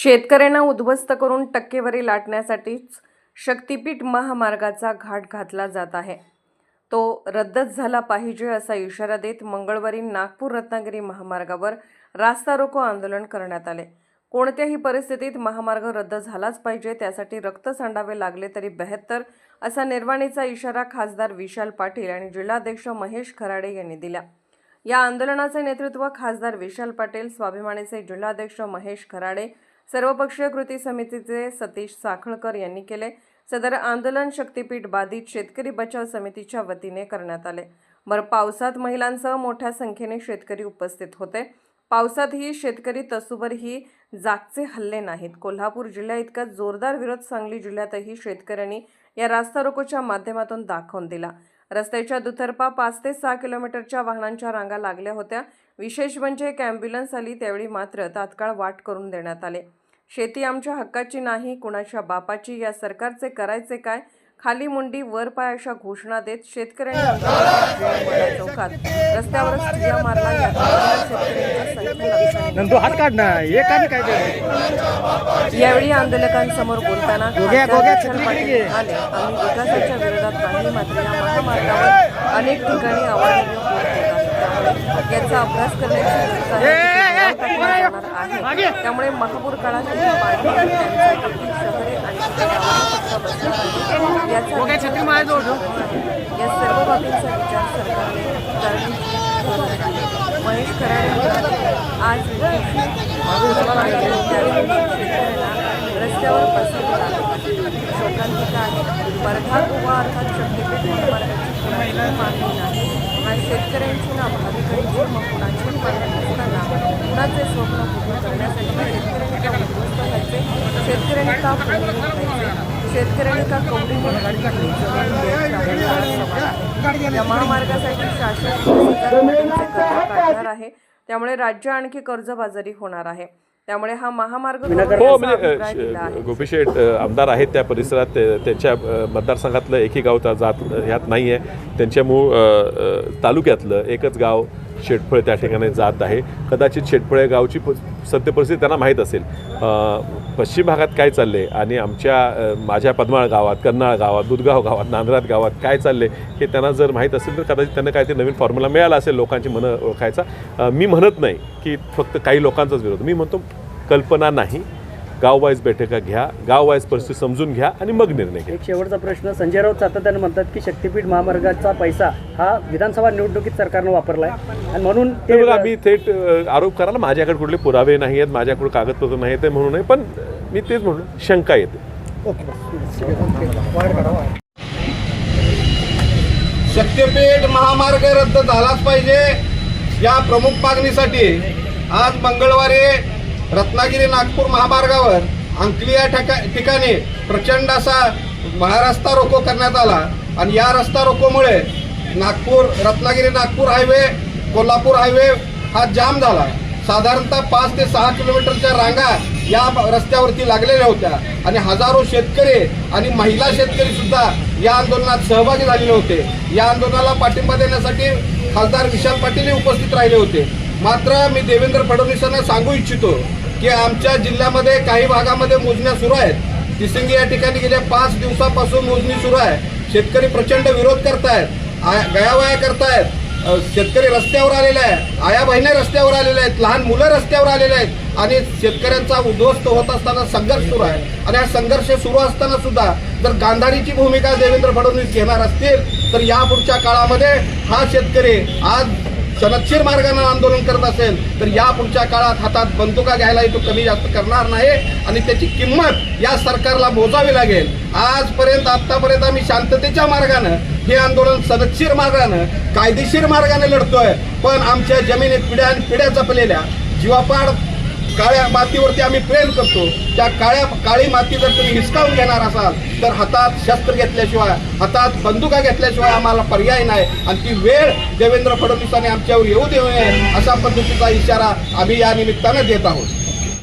शेतकऱ्यांना उद्ध्वस्त करून टक्केवारी लाटण्यासाठीच शक्तीपीठ महामार्गाचा घाट घातला जात आहे. तो रद्दच झाला पाहिजे असा इशारा देत मंगळवारी नागपूर रत्नागिरी महामार्गावर रास्ता रोको आंदोलन करण्यात आले. कोणत्याही परिस्थितीत महामार्ग रद्द झालाच पाहिजे त्यासाठी रक्त सांडावे लागले तरी बेहत्तर असा निर्वाणीचा इशारा खासदार विशाल पाटील आणि जिल्हाध्यक्ष महेश खराडे यांनी दिला. या आंदोलनाचे नेतृत्व खासदार विशाल पाटील स्वाभिमानीचे जिल्हाध्यक्ष महेश खराडे सर्वपक्षीय कृती समितीचे सतीश साखळकर यांनी केले. सदर आंदोलन शक्तीपीठ बाधित शेतकरी बचाव समितीच्या वतीने करण्यात आले. भर पावसात महिलांसह मोठ्या संख्येने शेतकरी उपस्थित होते. पावसातही शेतकरी तसूवरही जागचे हल्ले नाहीत. कोल्हापूर जिल्ह्या इतका जोरदार विरोध सांगली जिल्ह्यातही शेतकऱ्यांनी या रास्ता रोकोच्या माध्यमातून दाखवून दिला. रस्त्याच्या दुतर्फा पाच ते सहा किलोमीटरच्या वाहनांच्या रांगा लागल्या होत्या. विशेष म्हणजे एक ॲम्ब्युलन्स आली त्यावेळी मात्र तात्काळ वाट करून देण्यात आले. शेती आमच्या हक्काची नाही कुणाच्या बापाची या सरकारचे करायचे काय? खाली मुंडी वर पाय अशा घोषणा देत शेतकऱ्यांनी चौकात रस्त्यावरच मारला यावेळी आंदोलकांसमोर बोलताना आम्ही विकासाच्या विरोधात नाही मात्र या महामार्गावर अनेक ठिकाणी त्यामुळे याचा अभ्यास करण्याची आहे त्यामुळे महापूर ठेव. या सर्व बाबींचा विचार सरकारने करण्याची. महेश आज रस्त्यावर बसवलं आहे शोकांतिका आहे वर्धा गोवा अर्थात शक्तीपीठ मागणी नाही हा शेतकऱ्यांची ना भाविकांची मग कुणाची नसताना कुणाचे स्वप्न पूर्ण करण्यासाठी शेतकऱ्यांनी का उद्ध्वस्त व्हायचे शेतकऱ्यांनी का शेतकऱ्यांनी का कवडी म्हणून या महामार्गासाठी शासन कर्ज काढणार आहे. त्यामुळे राज्य आणखी कर्जबाजारी होणार आहे. त्यामुळे हा महामार्ग हो म्हणजे गोपीशेठ आमदार आहेत त्या परिसरात ते- त्यांच्या मतदारसंघातलं एकही गाव त्या जात ह्यात नाही आहे त्यांच्या मूळ तालुक्यातलं एकच गाव शेटफळे त्या ठिकाणी जात आहे. कदाचित शेटफळे गावची प- सत्य परिस्थिती त्यांना माहीत असेल. अ, पश्चिम भागात काय चालले आणि आमच्या माझ्या पद्माळ गावात कर्नाळ गावात दुधगाव गावात नांदरात गावात काय चालले हे त्यांना जर माहीत असेल तर कदाचित त्यांना काय ते नवीन फॉर्म्युला मिळाला असेल लोकांची मनं ओळखायचा. मी म्हणत नाही की फक्त काही लोकांचाच विरोध. मी म्हणतो कल्पना नाही. गाववाईज बैठका घ्या गाववाईज परिस्थिती समजून घ्या आणि मग निर्णय घ्या. एक शेवटचा प्रश्न संजय राऊत सातत्याने म्हणतात की शक्तीपीठ महामार्गाचा पैसा हा विधानसभा निवडणुकीत सरकारनं वापरलाय. आणि म्हणून ते बघा मी थेट आरोप करायला माझ्याकडे कुठले पुरावे नाही आहेत माझ्याकडे कागदपत्र नाही आहेत म्हणून नाही पण मी तेच म्हणून शंका येते. शक्तीपीठ महामार्ग रद्द झालाच पाहिजे या प्रमुख मागणीसाठी आज मंगळवारी रत्नागिरी नागपूर महामार्गावर अंकली या ठिका ठिकाणी प्रचंड असा महारस्ता रोको करण्यात आला. आणि या रस्ता रोकोमुळे नागपूर रत्नागिरी नागपूर हायवे कोल्हापूर हायवे हा जाम झाला. साधारणतः पाच ते सहा किलोमीटरच्या रांगा या रस्त्यावरती लागलेल्या होत्या. आणि हजारो शेतकरी आणि महिला शेतकरी सुद्धा या आंदोलनात सहभागी झालेले होते. या आंदोलनाला पाठिंबा देण्यासाठी खासदार विशाल पाटील उपस्थित राहिले होते. मात्र मी देवेंद्र फडणवीसांना सांगू इच्छितो की आमच्या जिल्ह्यामध्ये काही भागामध्ये मोजण्या सुरू आहेत. तिसिंगी या ठिकाणी गेल्या पाच दिवसापासून मोजणी सुरू आहे. शेतकरी प्रचंड विरोध करतायत गयावया करतायत शेतकरी रस्त्यावर आलेले आहे आया बहिणी रस्त्यावर आलेल्या आहेत लहान मुलं रस्त्यावर आलेले आहेत आणि शेतकऱ्यांचा उद्ध्वस्त होत असताना संघर्ष सुरू आहे. आणि हा संघर्ष सुरू असताना सुद्धा जर गांधारीची भूमिका देवेंद्र फडणवीस घेणार असतील तर यापुढच्या काळामध्ये हा शेतकरी आज सनदशीर मार्गाने आंदोलन करत असेल तर या पुढच्या काळात हातात बंदुका घ्यायलाही तो कमी जास्त करणार नाही आणि त्याची किंमत या सरकारला मोजावी लागेल. आजपर्यंत आतापर्यंत आम्ही शांततेच्या मार्गानं हे आंदोलन सनदशीर मार्गानं कायदेशीर मार्गाने लढतोय. पण आमच्या जमिनीत पिढ्या पिढ्या जपलेल्या जीवापाड काळ्या मातीवरती आम्ही प्रेम करतो. त्या काळ्या काळी माती जर तुम्ही हिसकावून घेणार असाल तर हातात शस्त्र घेतल्याशिवाय हातात बंदुका घेतल्याशिवाय आम्हाला पर्याय नाही. आणि ती वेळ देवेंद्र फडणवीसांनी आमच्यावर येऊ देऊ नये अशा पद्धतीचा इशारा आम्ही या निमित्तानं देत आहोत.